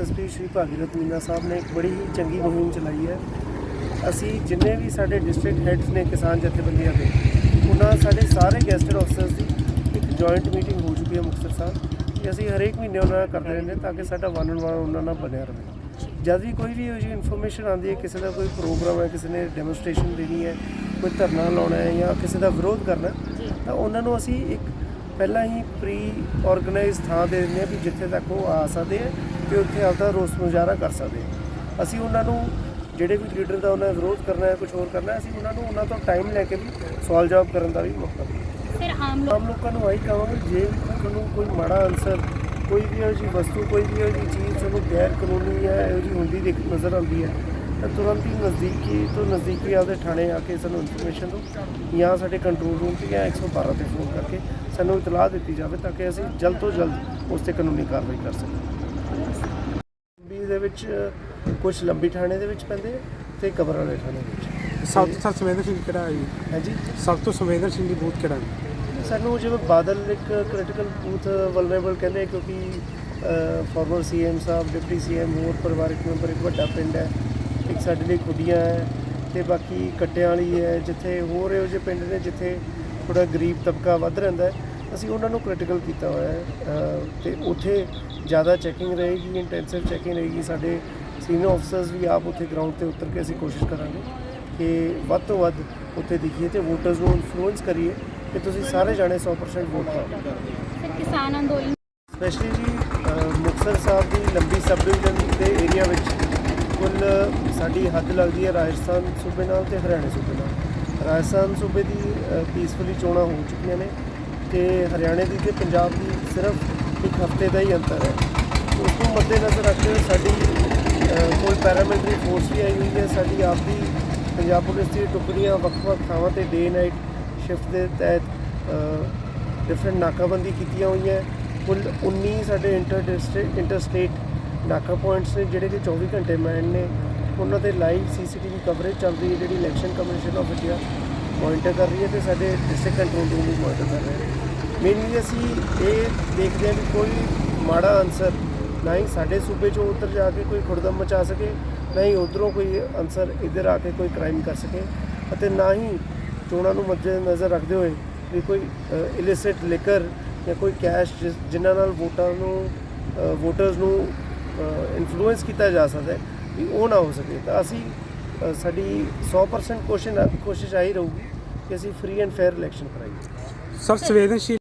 SSP Shri Bhagirath Meena ਸਾਹਿਬ ਨੇ ਇੱਕ ਬੜੀ ਹੀ ਚੰਗੀ ਮੁਹਿੰਮ ਚਲਾਈ ਹੈ। ਅਸੀਂ ਜਿੰਨੇ ਵੀ ਸਾਡੇ ਡਿਸਟ੍ਰਿਕਟ ਹੈੱਡਸ ਨੇ ਕਿਸਾਨ ਜਥੇਬੰਦੀਆਂ ਦੇ, ਉਹਨਾਂ ਸਾਡੇ ਸਾਰੇ ਗੈਸਟਡ ਆਫਸਰਸ ਦੀ ਇੱਕ ਜੁਆਇੰਟ ਮੀਟਿੰਗ ਹੋ ਚੁੱਕੀ ਹੈ ਮੁਕਤਸਰ ਸਾਹਿਬ, ਕਿ ਅਸੀਂ ਹਰੇਕ ਮਹੀਨੇ ਉਹਨਾਂ ਨਾਲ ਕਰਦੇ ਰਹਿੰਦੇ ਤਾਂ ਕਿ ਸਾਡਾ ਵਨ ਔਨ ਵਨ ਉਹਨਾਂ ਨਾਲ ਬਣਿਆ ਰਹੇ। ਜਦ ਵੀ ਕੋਈ ਵੀ ਇਹੋ ਜਿਹੀ ਇਨਫੋਰਮੇਸ਼ਨ ਆਉਂਦੀ ਹੈ, ਕਿਸੇ ਦਾ ਕੋਈ ਪ੍ਰੋਗਰਾਮ ਹੈ, ਕਿਸੇ ਨੇ ਡੈਮੋਨਸਟ੍ਰੇਸ਼ਨ ਦੇਣੀ ਹੈ, ਕੋਈ ਧਰਨਾ ਲਾਉਣਾ ਹੈ ਜਾਂ ਕਿਸੇ ਦਾ ਵਿਰੋਧ ਕਰਨਾ ਤਾਂ ਉਹਨਾਂ ਨੂੰ ਅਸੀਂ ਇੱਕ ਪਹਿਲਾਂ ਹੀ ਪ੍ਰੀ ਆਰਗੇਨਾਈਜ਼ ਥਾਂ ਦੇ ਦਿੰਦੇ ਹਾਂ ਵੀ ਜਿੱਥੇ ਤੱਕ ਉਹ ਆ ਸਕਦੇ ਆ ਤੇ ਉੱਥੇ ਆਪਦਾ ਰੋਸ ਮੁਜ਼ਾਹਰਾ ਕਰ ਸਕਦੇ ਆ ਅਸੀਂ ਉਹਨਾਂ ਨੂੰ ਜਿਹੜੇ ਵੀ ਲੀਡਰ ਦਾ ਉਹਨਾਂ ਵਿਰੋਧ ਕਰਨਾ ਹੈ ਕੁਝ ਹੋਰ ਕਰਨਾ ਹੈ ਅਸੀਂ ਉਹਨਾਂ ਨੂੰ ਉਹਨਾਂ ਤੋਂ ਟਾਈਮ ਲੈ ਕੇ ਵੀ ਸਵਾਲ ਜਵਾਬ ਕਰਨ ਦਾ ਵੀ ਮੌਕਾ ਦਿੰਦੇ ਫਿਰ ਆਮ ਲੋਕ ਆਮ ਲੋਕਾਂ ਨੂੰ ਆਹੀ ਕਹਾਂਗੇ ਜੇ ਤੁਹਾਨੂੰ ਕੋਈ ਮਾੜਾ ਅਨਸਰ ਕੋਈ ਵੀ ਇਹੋ ਜਿਹੀ ਵਸਤੂ ਕੋਈ ਵੀ ਇਹੋ ਜਿਹੀ ਚੀਜ਼ ਤੁਹਾਨੂੰ ਗੈਰ ਕਾਨੂੰਨੀ ਹੈ ਇਹੋ ਜਿਹੀ ਹੁੰਦੀ ਦੇਖ ਨਜ਼ਰ ਆਉਂਦੀ ਹੈ ਤੁਰੰਤ ਹੀ ਨਜ਼ਦੀਕੀ ਤੋਂ ਨਜ਼ਦੀਕੀ ਆਪਦੇ ਥਾਣੇ ਆ ਕੇ ਸਾਨੂੰ ਇਨਫੋਰਮੇਸ਼ਨ ਦਿਓ ਜਾਂ ਸਾਡੇ ਕੰਟਰੋਲ ਰੂਮ ਤੇ ਜਾਂ 112 ਤੇ ਫੋਨ ਕਰਕੇ ਸਾਨੂੰ ਇਤਲਾਹ ਦਿੱਤੀ ਜਾਵੇ ਤਾਂ ਕਿ ਅਸੀਂ ਜਲਦ ਤੋਂ ਜਲਦ ਉਸ ਤੇ ਕਾਨੂੰਨੀ ਕਾਰਵਾਈ ਕਰ ਸਕੀਏ। ਲੰਬੀ ਦੇ ਵਿੱਚ ਕੁਝ ਲੰਬੀ ਥਾਣੇ ਦੇ ਵਿੱਚ ਪੈਂਦੇ ਤੇ ਕਬਰ ਵਾਲੇ ਥਾਣੇ ਵਿੱਚ। ਸਭ ਤੋਂ ਸੰਵੇਦਨਸ਼ੀਲ ਕਿਹੜਾ ਹੈ ਜੀ? ਹਾਂਜੀ? ਸਭ ਤੋਂ ਸੰਵੇਦਨਸ਼ੀਲ ਬੂਥ ਕਿਹੜਾ ਹੈ? ਸਾਨੂੰ ਜਿਵੇਂ ਬਾਦਲ ਇੱਕ ਕ੍ਰਿਟੀਕਲ ਬੂਥ ਵਲਨਰੇਬਲ ਕਹਿੰਦੇ ਕਿਉਂਕਿ former CM Sahib deputy CM ਹੋਰ ਪਰਿਵਾਰਕ ਮੈਂਬਰ ਇੱਕ ਵੱਡਾ ਪਿੰਡ ਹੈ। ਇੱਕ ਸਾਡੇ ਲਈ ਖੁੱਡੀਆਂ ਹੈ ਤੇ ਬਾਕੀ ਕੱਟਿਆਂ ਵਾਲੀ ਹੈ ਜਿੱਥੇ ਹੋਰ ਇਹੋ ਜਿਹੇ ਪਿੰਡ ਨੇ ਜਿੱਥੇ ਥੋੜਾ ਗਰੀਬ ਤਬਕਾ ਵੱਧ ਰਹਿੰਦਾ ਹੈ ਅਸੀਂ ਉਹਨਾਂ ਨੂੰ ਕ੍ਰਿਟੀਕਲ ਕੀਤਾ ਹੋਇਆ ਹੈ ਤੇ ਉੱਥੇ ਜ਼ਿਆਦਾ ਚੈਕਿੰਗ ਰਹੇਗੀ ਇੰਟੈਂਸਿਵ ਚੈਕਿੰਗ ਰਹੇਗੀ ਸਾਡੇ ਸੀਨੀਅਰ ਆਫਸਰਸ ਵੀ ਆਪ ਉੱਥੇ ਗਰਾਊਂਡ ਤੇ ਉਤਰ ਕੇ ਅਸੀਂ ਕੋਸ਼ਿਸ਼ ਕਰਾਂਗੇ ਕਿ ਵੱਧ ਤੋਂ ਵੱਧ ਉੱਥੇ ਦਿਖੀਏ ਤੇ ਵੋਟਰਸ ਨੂੰ ਇਨਫਲੂਐਂਸ ਕਰੀਏ ਕਿ ਤੁਸੀਂ ਸਾਰੇ ਜਾਣੇ 100% ਵੋਟ ਪਾਓ। ਫਿਰ ਕਿਸਾਨ ਅੰਦੋਲਨ ਸਪੈਸ਼ਲੀ ਜੀ ਅ, ਮੁਕਤਸਰ ਸਾਹਿਬ ਦੀ ਲੰਬੀ ਸਬ ਡਿਵੀਜ਼ਨ ਦੇ ਏਰੀਆ ਵਿੱਚ ਕੁੱਲ ਸਾਡੀ ਹੱਦ ਲੱਗਦੀ ਹੈ ਰਾਜਸਥਾਨ ਸੂਬੇ ਨਾਲ ਤੇ ਹਰਿਆਣਾ ਸੂਬੇ ਨਾਲ। ਰਾਜਸਥਾਨ ਸੂਬੇ ਦੀ ਪੀਸਫੁਲੀ ਚੋਣਾਂ ਹੋ ਚੁੱਕੀਆਂ ਨੇ ਤੇ ਹਰਿਆਣੇ ਦੀ ਤੇ ਪੰਜਾਬ ਦੀ ਸਿਰਫ ਇੱਕ ਹਫ਼ਤੇ ਦਾ ਹੀ ਅੰਤਰ ਹੈ। ਉਸ ਨੂੰ ਮੱਦੇਨਜ਼ਰ ਰੱਖਦੇ ਹੋਏ ਸਾਡੀ ਅ, ਕੋਈ ਪੈਰਾਮਿਲਟਰੀ ਫੋਰਸ ਵੀ ਆਈ ਹੋਈ ਹੈ ਸਾਡੀ ਆਪਦੀ ਪੰਜਾਬ ਪੁਲਿਸ ਦੀ ਟੁਕੜੀਆਂ ਵੱਖ-ਵੱਖ ਥਾਵਾਂ ਤੇ ਡੇ ਨਾਈਟ ਸ਼ਿਫਟ ਦੇ ਤਹਿਤ ਡਿਫਰੈਂਟ ਨਾਕਾਬੰਦੀ ਕੀਤੀਆਂ ਹੋਈਆਂ। ਕੁੱਲ 19 ਸਾਡੇ ਇੰਟਰ ਡਿਸਟ੍ਰਿਕਟ ਇੰਟਰ ਸਟੇਟ ਨਾਕਾ ਪੁਆਇੰਟਸ ਨੇ, ਜਿਹੜੇ ਕਿ 24 ਘੰਟੇ ਮੈਨ ਨੇ, ਉਹਨਾਂ ਤੇ ਲਾਈਵ ਸੀਸੀਟੀਵੀ ਕਵਰੇਜ ਚੱਲ ਰਹੀ ਹੈ, ਜਿਹੜੀ election commission of India monitor ਕਰ ਰਹੀ ਹੈ ਤੇ ਸਾਡੇ ਡਿਸਟ੍ਰਿਕਟ ਕੰਟਰੋਲ ਰੂਮ ਵੀ ਮੋਨੀਟਰ ਕਰ ਰਹੇ ਨੇ। ਮੇਨਲੀ ਅਸੀਂ ਇਹ ਦੇਖਦੇ ਹਾਂ ਵੀ ਕੋਈ ਮਾੜਾ ਅਨਸਰ ਨਾ ਹੀ ਸਾਡੇ ਸੂਬੇ 'ਚੋਂ ਉੱਧਰ ਜਾ ਕੇ ਕੋਈ ਖੁਰਦਮ ਮਚਾ ਸਕੇ, ਨਾ ਹੀ ਉਧਰੋਂ ਕੋਈ ਅਨਸਰ ਇੱਧਰ ਆ ਕੇ ਕੋਈ ਕ੍ਰਾਈਮ ਕਰ ਸਕੇ ਅਤੇ ਨਾ ਹੀ ਚੋਣਾਂ ਨੂੰ ਮੱਦੇ ਨਜ਼ਰ ਰੱਖਦੇ ਹੋਏ ਵੀ ਕੋਈ ਇਲਿਸਿਟ ਲਿਕਰ ਜਾਂ ਕੋਈ ਕੈਸ਼ ਜਿਨ੍ਹਾਂ ਨਾਲ ਵੋਟਾਂ ਨੂੰ ਵੋਟਰਸ ਨੂੰ ਇਨਫਲੂਐਂਸ ਕੀਤਾ ਜਾ ਸਕਦਾ ਹੈ ਵੀ ਉਹ ਨਾ ਹੋ ਸਕੇ। ਤਾਂ ਅਸੀਂ ਸਾਡੀ 100% ਕੋਸ਼ਿਸ਼ ਕੋਸ਼ਿਸ਼ ਆਈ ਰਹੂਗੀ ਕਿ ਅਸੀਂ ਫ੍ਰੀ ਐਂਡ ਫੇਅਰ ਇਲੈਕਸ਼ਨ ਕਰਾਈਏ। ਸਭ ਸੰਵੇਦਨਸ਼ੀਲ